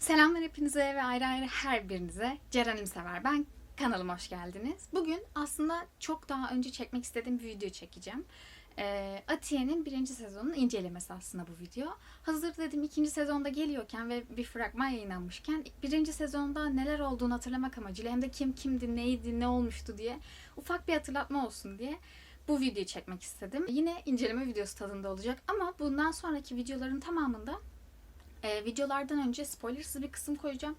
Selamlar hepinize ve ayrı ayrı her birinize. Ceren'im sever ben. Kanalıma hoş geldiniz. Bugün aslında çok daha önce çekmek istediğim bir video çekeceğim. Ee, Atiye'nin birinci sezonunun incelemesi aslında bu video. Hazır dedim ikinci sezonda geliyorken ve bir fragman yayınlanmışken birinci sezonda neler olduğunu hatırlamak amacıyla hem de kim kimdi, neydi, ne olmuştu diye ufak bir hatırlatma olsun diye bu videoyu çekmek istedim. Yine inceleme videosu tadında olacak ama bundan sonraki videoların tamamında e, videolardan önce spoilersız bir kısım koyacağım.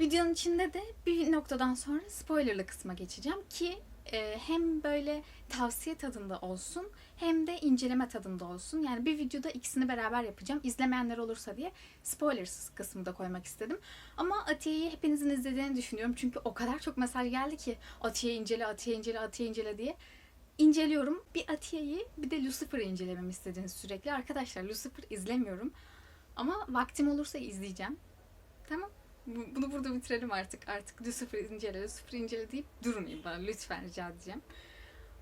Videonun içinde de bir noktadan sonra spoilerlı kısma geçeceğim ki e, hem böyle tavsiye tadında olsun hem de inceleme tadında olsun. Yani bir videoda ikisini beraber yapacağım. İzlemeyenler olursa diye spoilersız kısmı da koymak istedim. Ama Atiye'yi hepinizin izlediğini düşünüyorum. Çünkü o kadar çok mesaj geldi ki Atiye incele, Atiye incele, Atiye incele diye. İnceliyorum. Bir Atiye'yi bir de Lucifer'ı incelememi istediniz sürekli. Arkadaşlar Lucifer izlemiyorum. Ama vaktim olursa izleyeceğim. Tamam. Bu- Bunu burada bitirelim artık. Artık Lucifer incele, Lucifer incele deyip durmayın bana. Lütfen rica edeceğim.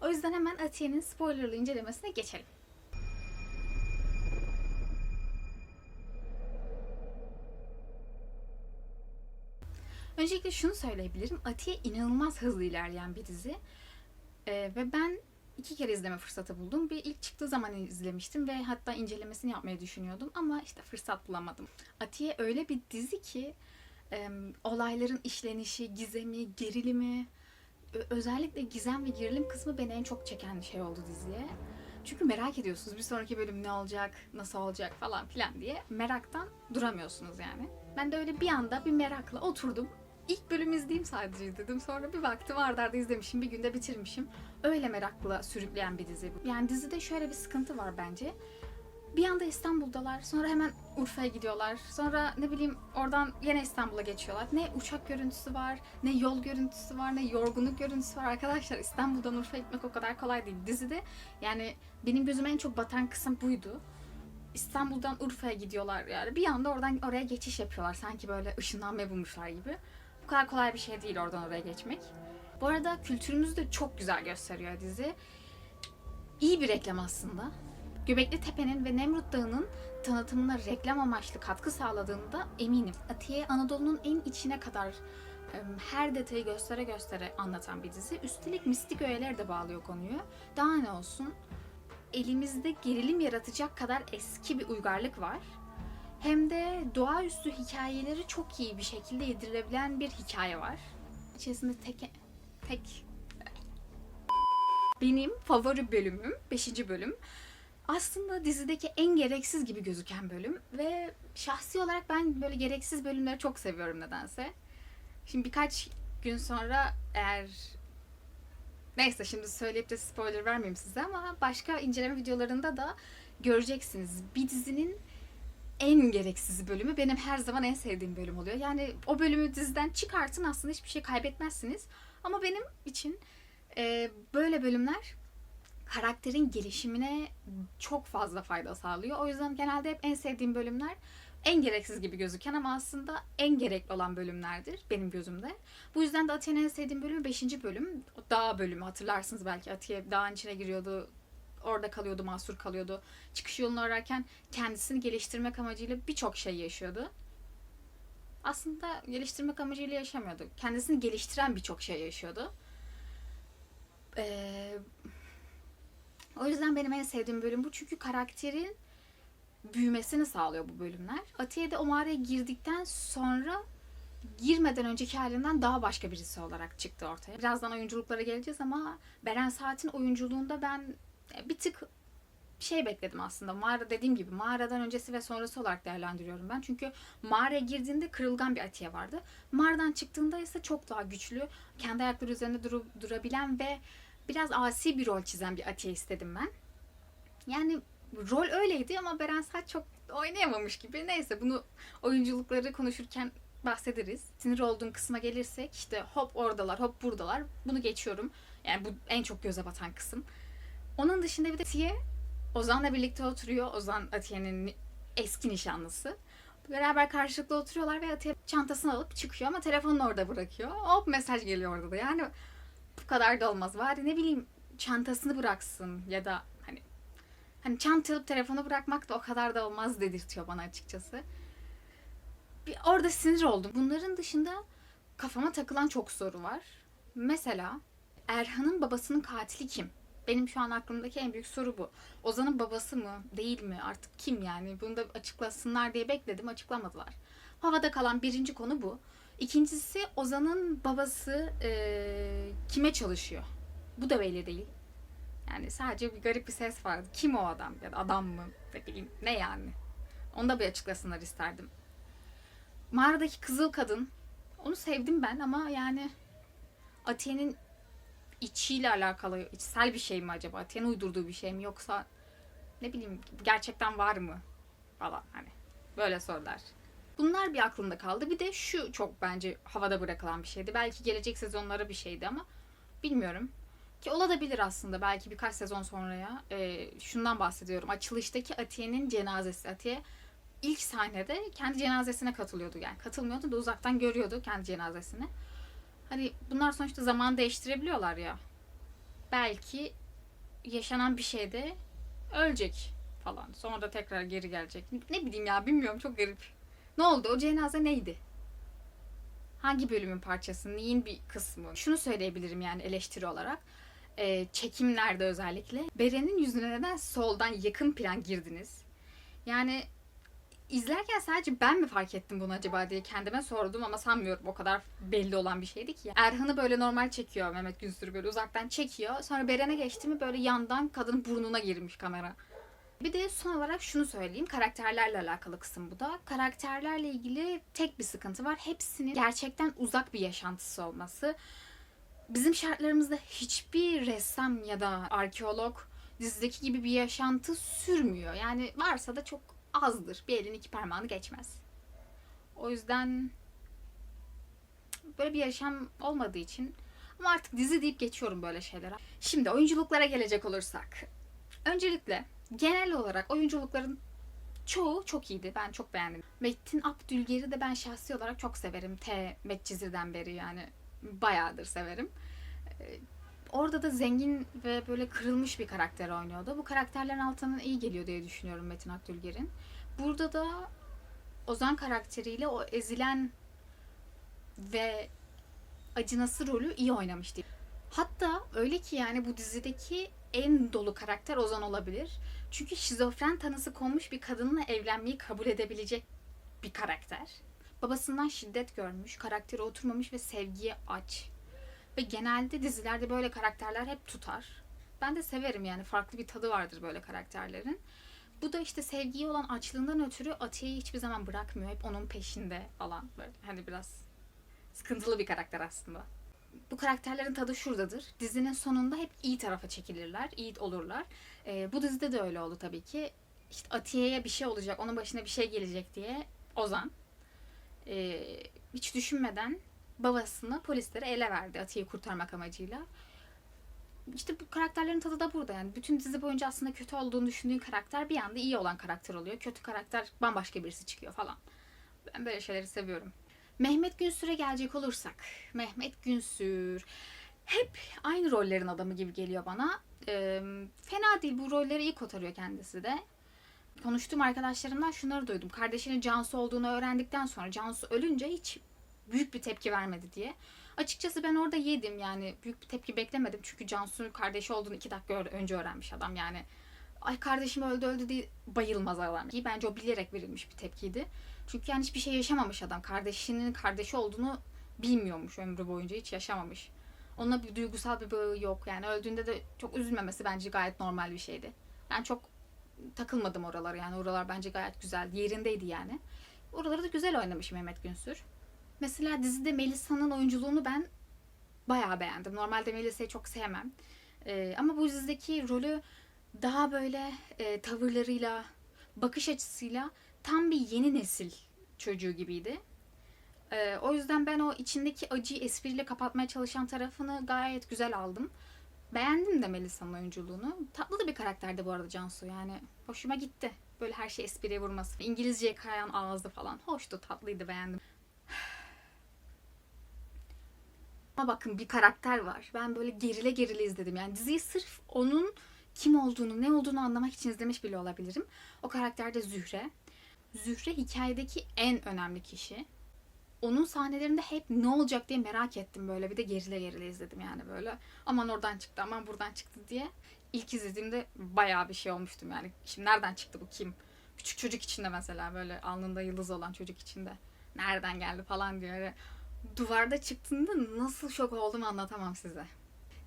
O yüzden hemen Atiye'nin spoilerlı incelemesine geçelim. Öncelikle şunu söyleyebilirim. Atiye inanılmaz hızlı ilerleyen bir dizi. Ee, ve ben iki kere izleme fırsatı buldum. Bir ilk çıktığı zaman izlemiştim ve hatta incelemesini yapmayı düşünüyordum ama işte fırsat bulamadım. Atiye öyle bir dizi ki e, olayların işlenişi, gizemi, gerilimi, özellikle gizem ve gerilim kısmı beni en çok çeken şey oldu diziye. Çünkü merak ediyorsunuz bir sonraki bölüm ne olacak, nasıl olacak falan filan diye meraktan duramıyorsunuz yani. Ben de öyle bir anda bir merakla oturdum. İlk bölüm izleyeyim sadece dedim. Sonra bir baktım arda arda izlemişim. Bir günde bitirmişim. Öyle merakla sürükleyen bir dizi bu. Yani dizide şöyle bir sıkıntı var bence. Bir anda İstanbul'dalar. Sonra hemen Urfa'ya gidiyorlar. Sonra ne bileyim oradan yine İstanbul'a geçiyorlar. Ne uçak görüntüsü var, ne yol görüntüsü var, ne yorgunluk görüntüsü var. Arkadaşlar İstanbul'dan Urfa'ya gitmek o kadar kolay değil. Dizide yani benim gözüme en çok batan kısım buydu. İstanbul'dan Urfa'ya gidiyorlar yani. Bir anda oradan oraya geçiş yapıyorlar. Sanki böyle ışınlanmayı bulmuşlar gibi. Bu kadar kolay bir şey değil oradan oraya geçmek. Bu arada kültürümüzü de çok güzel gösteriyor dizi. İyi bir reklam aslında. Göbekli Tepe'nin ve Nemrut Dağı'nın tanıtımına reklam amaçlı katkı sağladığında eminim. Atiye Anadolu'nun en içine kadar her detayı göstere göstere anlatan bir dizi. Üstelik mistik öğeler de bağlıyor konuyu. Daha ne olsun? Elimizde gerilim yaratacak kadar eski bir uygarlık var. Hem de doğaüstü hikayeleri çok iyi bir şekilde yedirilebilen bir hikaye var. İçerisinde tek tek benim favori bölümüm 5. bölüm. Aslında dizideki en gereksiz gibi gözüken bölüm ve şahsi olarak ben böyle gereksiz bölümleri çok seviyorum nedense. Şimdi birkaç gün sonra eğer neyse şimdi söyleyip de spoiler vermeyeyim size ama başka inceleme videolarında da göreceksiniz. Bir dizinin en gereksiz bölümü benim her zaman en sevdiğim bölüm oluyor. Yani o bölümü diziden çıkartın aslında hiçbir şey kaybetmezsiniz. Ama benim için e, böyle bölümler karakterin gelişimine çok fazla fayda sağlıyor. O yüzden genelde hep en sevdiğim bölümler en gereksiz gibi gözüken ama aslında en gerekli olan bölümlerdir benim gözümde. Bu yüzden de en sevdiğim bölümü 5. bölüm. Dağ bölümü hatırlarsınız belki Atiye dağın içine giriyordu. Orada kalıyordu, mahsur kalıyordu. Çıkış yolunu ararken kendisini geliştirmek amacıyla birçok şey yaşıyordu. Aslında geliştirmek amacıyla yaşamıyordu. Kendisini geliştiren birçok şey yaşıyordu. Ee, o yüzden benim en sevdiğim bölüm bu. Çünkü karakterin büyümesini sağlıyor bu bölümler. Atiye de o mağaraya girdikten sonra girmeden önceki halinden daha başka birisi olarak çıktı ortaya. Birazdan oyunculuklara geleceğiz ama Beren Saat'in oyunculuğunda ben bir tık şey bekledim aslında. Mağara dediğim gibi mağaradan öncesi ve sonrası olarak değerlendiriyorum ben. Çünkü mağaraya girdiğinde kırılgan bir Atiye vardı. Mağaradan çıktığında ise çok daha güçlü, kendi ayakları üzerinde duru- durabilen ve biraz asi bir rol çizen bir Atiye istedim ben. Yani rol öyleydi ama Beren Saat çok oynayamamış gibi. Neyse bunu oyunculukları konuşurken bahsederiz. Sinir olduğum kısma gelirsek işte hop oradalar, hop buradalar. Bunu geçiyorum. Yani bu en çok göze batan kısım. Onun dışında bir de Atiye Ozan'la birlikte oturuyor. Ozan Atiye'nin eski nişanlısı. Beraber karşılıklı oturuyorlar ve Atiye çantasını alıp çıkıyor ama telefonunu orada bırakıyor. Hop mesaj geliyor orada da. Yani bu kadar da olmaz. Bari ne bileyim çantasını bıraksın ya da hani hani çanta alıp telefonu bırakmak da o kadar da olmaz dedirtiyor bana açıkçası. Bir Orada sinir oldum. Bunların dışında kafama takılan çok soru var. Mesela Erhan'ın babasının katili kim? Benim şu an aklımdaki en büyük soru bu. Ozan'ın babası mı, değil mi? Artık kim yani? Bunu da açıklasınlar diye bekledim, açıklamadılar. Havada kalan birinci konu bu. İkincisi Ozan'ın babası eee, kime çalışıyor? Bu da belli değil. Yani sadece bir garip bir ses vardı. Kim o adam? Ya da adam mı? Ne bileyim. Ne yani? Onu da bir açıklasınlar isterdim. Mağaradaki kızıl kadın. Onu sevdim ben ama yani Atiye'nin içiyle alakalı içsel bir şey mi acaba? Atiye'nin uydurduğu bir şey mi yoksa ne bileyim gerçekten var mı falan hani böyle sorular. Bunlar bir aklımda kaldı. Bir de şu çok bence havada bırakılan bir şeydi. Belki gelecek sezonlara bir şeydi ama bilmiyorum. Ki olabilir aslında belki birkaç sezon sonraya. Ee, şundan bahsediyorum. Açılıştaki Atiye'nin cenazesi. Atiye ilk sahnede kendi cenazesine katılıyordu yani. Katılmıyordu da uzaktan görüyordu kendi cenazesini. Hani bunlar sonuçta zaman değiştirebiliyorlar ya. Belki yaşanan bir şeyde ölecek falan. Sonra da tekrar geri gelecek. Ne bileyim ya bilmiyorum çok garip. Ne oldu? O cenaze neydi? Hangi bölümün parçası? Neyin bir kısmı? Şunu söyleyebilirim yani eleştiri olarak. Ee, çekimlerde özellikle. Beren'in yüzüne neden soldan yakın plan girdiniz? Yani izlerken sadece ben mi fark ettim bunu acaba diye kendime sordum ama sanmıyorum o kadar belli olan bir şeydi ki. Erhan'ı böyle normal çekiyor Mehmet Günsür'ü böyle uzaktan çekiyor. Sonra Beren'e geçti mi böyle yandan kadının burnuna girmiş kamera. Bir de son olarak şunu söyleyeyim. Karakterlerle alakalı kısım bu da. Karakterlerle ilgili tek bir sıkıntı var. Hepsinin gerçekten uzak bir yaşantısı olması. Bizim şartlarımızda hiçbir ressam ya da arkeolog dizideki gibi bir yaşantı sürmüyor. Yani varsa da çok azdır. Bir elin iki parmağını geçmez. O yüzden böyle bir yaşam olmadığı için ama artık dizi deyip geçiyorum böyle şeylere. Şimdi oyunculuklara gelecek olursak. Öncelikle genel olarak oyunculukların çoğu çok iyiydi. Ben çok beğendim. Metin Abdülger'i de ben şahsi olarak çok severim. T Medcizir'den beri yani bayağıdır severim. Orada da zengin ve böyle kırılmış bir karakter oynuyordu. Bu karakterlerin altından iyi geliyor diye düşünüyorum Metin Akdülger'in. Burada da Ozan karakteriyle o ezilen ve acınası rolü iyi oynamıştı. Hatta öyle ki yani bu dizideki en dolu karakter Ozan olabilir. Çünkü şizofren tanısı konmuş bir kadınla evlenmeyi kabul edebilecek bir karakter. Babasından şiddet görmüş, karakteri oturmamış ve sevgiye aç. Ve genelde dizilerde böyle karakterler hep tutar. Ben de severim yani farklı bir tadı vardır böyle karakterlerin. Bu da işte sevgiye olan açlığından ötürü Atiye'yi hiçbir zaman bırakmıyor. Hep onun peşinde falan böyle. Hani biraz sıkıntılı bir karakter aslında. Bu karakterlerin tadı şuradadır. Dizinin sonunda hep iyi tarafa çekilirler, iyi olurlar. Ee, bu dizide de öyle oldu tabii ki. İşte Atiye'ye bir şey olacak, onun başına bir şey gelecek diye Ozan ee, hiç düşünmeden babasını polislere ele verdi Atiye'yi kurtarmak amacıyla. İşte bu karakterlerin tadı da burada yani. Bütün dizi boyunca aslında kötü olduğunu düşündüğün karakter bir anda iyi olan karakter oluyor. Kötü karakter bambaşka birisi çıkıyor falan. Ben böyle şeyleri seviyorum. Mehmet Günsür'e gelecek olursak. Mehmet Günsür hep aynı rollerin adamı gibi geliyor bana. Ee, fena değil bu rolleri iyi kotarıyor kendisi de. Konuştuğum arkadaşlarımdan şunları duydum. Kardeşinin Cansu olduğunu öğrendikten sonra Cansu ölünce hiç büyük bir tepki vermedi diye. Açıkçası ben orada yedim yani büyük bir tepki beklemedim. Çünkü Cansu'nun kardeşi olduğunu iki dakika önce öğrenmiş adam yani. Ay kardeşim öldü öldü diye bayılmaz adam. Bence o bilerek verilmiş bir tepkiydi. Çünkü yani hiçbir şey yaşamamış adam. Kardeşinin kardeşi olduğunu bilmiyormuş ömrü boyunca hiç yaşamamış. Onunla bir duygusal bir bağı yok. Yani öldüğünde de çok üzülmemesi bence gayet normal bir şeydi. Ben çok takılmadım oralara yani oralar bence gayet güzel. Yerindeydi yani. Oraları da güzel oynamış Mehmet Günsür. Mesela dizide Melisa'nın oyunculuğunu ben bayağı beğendim. Normalde Melisa'yı çok sevmem. Ee, ama bu dizideki rolü daha böyle e, tavırlarıyla, bakış açısıyla tam bir yeni nesil çocuğu gibiydi. Ee, o yüzden ben o içindeki acıyı espriyle kapatmaya çalışan tarafını gayet güzel aldım. Beğendim de Melisa'nın oyunculuğunu. Tatlı da bir karakterdi bu arada Cansu yani. Hoşuma gitti. Böyle her şey espriye vurması. İngilizceye kayan ağızdı falan. Hoştu, tatlıydı, beğendim. Ama bakın bir karakter var. Ben böyle gerile gerile izledim. Yani diziyi sırf onun kim olduğunu, ne olduğunu anlamak için izlemiş bile olabilirim. O karakter de Zühre. Zühre hikayedeki en önemli kişi. onun sahnelerinde hep ne olacak diye merak ettim böyle. Bir de gerile gerile izledim yani böyle. Aman oradan çıktı, aman buradan çıktı diye. İlk izlediğimde bayağı bir şey olmuştum yani. Şimdi nereden çıktı bu kim? Küçük çocuk içinde mesela böyle alnında yıldız olan çocuk içinde. Nereden geldi falan diye. Duvarda çıktığında nasıl şok oldum anlatamam size.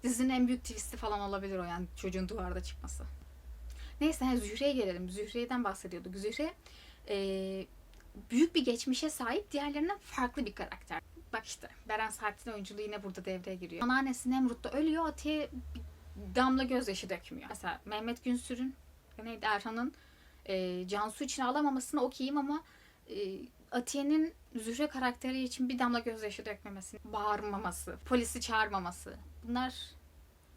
Dizinin en büyük twisti falan olabilir o yani çocuğun duvarda çıkması. Neyse yani Zühre'ye gelelim. Zühre'den bahsediyorduk. Zühre eee, büyük bir geçmişe sahip diğerlerinden farklı bir karakter. Bak işte Beren Saat'in oyunculuğu yine burada devreye giriyor. Anneannesi Nemrut da ölüyor. Atiye damla gözyaşı dökmüyor. Mesela Mehmet Günsür'ün neydi Erhan'ın eee Cansu için alamamasını okeyim ama eee, Atiye'nin Zühre karakteri için bir damla gözyaşı dökmemesi, bağırmaması, polisi çağırmaması. Bunlar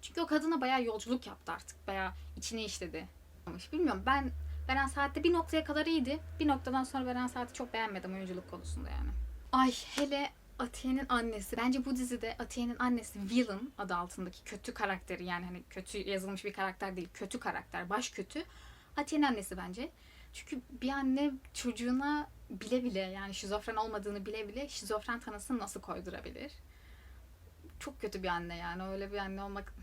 çünkü o kadına bayağı yolculuk yaptı artık. Bayağı içine işledi. Bilmiyorum ben Beren Saat'te bir noktaya kadar iyiydi. Bir noktadan sonra Beren Saat'i çok beğenmedim oyunculuk konusunda yani. Ay hele Atiye'nin annesi. Bence bu dizide Atiye'nin annesi Villain adı altındaki kötü karakteri yani hani kötü yazılmış bir karakter değil. Kötü karakter. Baş kötü. Atiye'nin annesi bence. Çünkü bir anne çocuğuna bile bile yani şizofren olmadığını bile bile şizofren tanısını nasıl koydurabilir? Çok kötü bir anne yani. Öyle bir anne olmak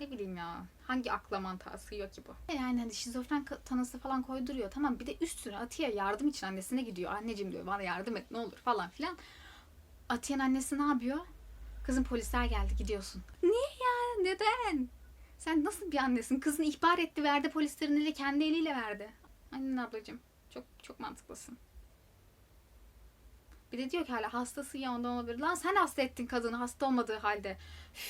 ne bileyim ya. Hangi akla mantığa sığıyor ki bu? Yani hani şizofren tanısı falan koyduruyor. Tamam bir de üstüne Atiye yardım için annesine gidiyor. Anneciğim diyor bana yardım et ne olur falan filan. Atiye'nin annesi ne yapıyor? Kızım polisler geldi gidiyorsun. Niye ya? Neden? Sen nasıl bir annesin? Kızını ihbar etti verdi polislerin eliyle kendi eliyle verdi. Annen ablacığım. Çok çok mantıklısın. Bir de diyor ki hala hastası ya ondan olabilir. Lan sen hasta ettin kadını hasta olmadığı halde. Üf,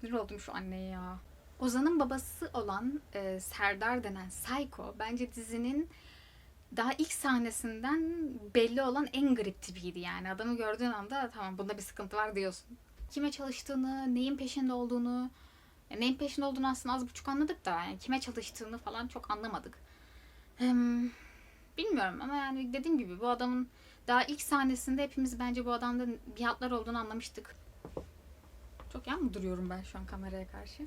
sinir oldum şu anneye ya. Ozan'ın babası olan e, Serdar denen Psycho bence dizinin daha ilk sahnesinden belli olan en garip tipiydi yani. Adamı gördüğün anda tamam bunda bir sıkıntı var diyorsun. Kime çalıştığını, neyin peşinde olduğunu, neyin peşinde olduğunu aslında az buçuk anladık da yani kime çalıştığını falan çok anlamadık. Bilmiyorum ama yani dediğim gibi bu adamın daha ilk sahnesinde hepimiz bence bu adamda bir hatlar olduğunu anlamıştık. Çok yan mı duruyorum ben şu an kameraya karşı?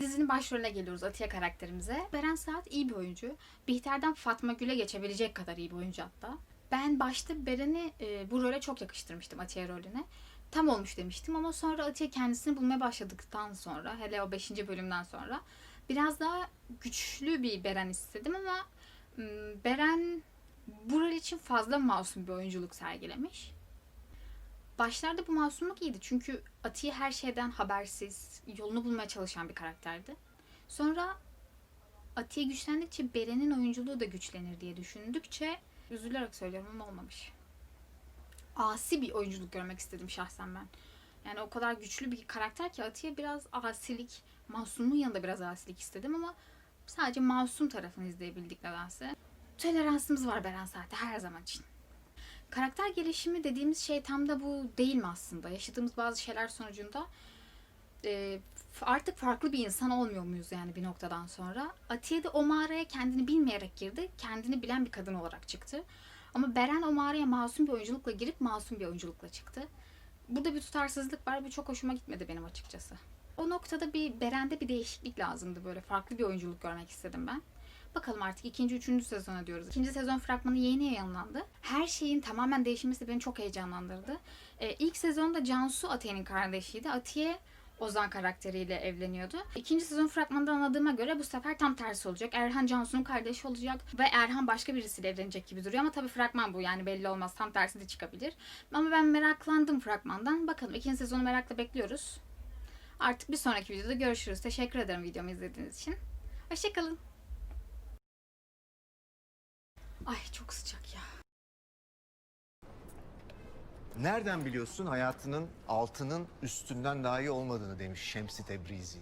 Dizinin başrolüne geliyoruz Atiye karakterimize. Beren Saat iyi bir oyuncu. Bihter'den Fatma Gül'e geçebilecek kadar iyi bir oyuncu hatta. Ben başta Beren'i e, bu role çok yakıştırmıştım Atiye rolüne. Tam olmuş demiştim ama sonra Atiye kendisini bulmaya başladıktan sonra hele o 5. bölümden sonra biraz daha güçlü bir Beren istedim ama Beren bu rol için fazla masum bir oyunculuk sergilemiş. Başlarda bu masumluk iyiydi çünkü Atiye her şeyden habersiz, yolunu bulmaya çalışan bir karakterdi. Sonra Atiye güçlendikçe Beren'in oyunculuğu da güçlenir diye düşündükçe üzülerek söylüyorum ama olmamış. Asi bir oyunculuk görmek istedim şahsen ben. Yani o kadar güçlü bir karakter ki Atiye biraz asilik, masumluğun yanında biraz asilik istedim ama sadece masum tarafını izleyebildik nedense. Toleransımız var Beren Saat'e her zaman için. Karakter gelişimi dediğimiz şey tam da bu değil mi aslında? Yaşadığımız bazı şeyler sonucunda e, artık farklı bir insan olmuyor muyuz yani bir noktadan sonra? Atiye de o mağaraya kendini bilmeyerek girdi. Kendini bilen bir kadın olarak çıktı. Ama Beren o mağaraya masum bir oyunculukla girip masum bir oyunculukla çıktı. Burada bir tutarsızlık var. Bu çok hoşuma gitmedi benim açıkçası. O noktada bir Beren'de bir değişiklik lazımdı. Böyle farklı bir oyunculuk görmek istedim ben. Bakalım artık ikinci, üçüncü sezona diyoruz. İkinci sezon fragmanı yeni yayınlandı. Her şeyin tamamen değişmesi beni çok heyecanlandırdı. Ee, ilk sezonda Cansu Atiye'nin kardeşiydi. Atiye Ozan karakteriyle evleniyordu. İkinci sezon fragmanından anladığıma göre bu sefer tam tersi olacak. Erhan Cansu'nun kardeşi olacak ve Erhan başka birisiyle evlenecek gibi duruyor ama tabii fragman bu yani belli olmaz. Tam tersi de çıkabilir. Ama ben meraklandım fragmandan. Bakalım ikinci sezonu merakla bekliyoruz. Artık bir sonraki videoda görüşürüz. Teşekkür ederim videomu izlediğiniz için. Hoşçakalın. Ay çok sıcak ya. Nereden biliyorsun hayatının altının üstünden daha iyi olmadığını demiş Şemsi Tebrizi.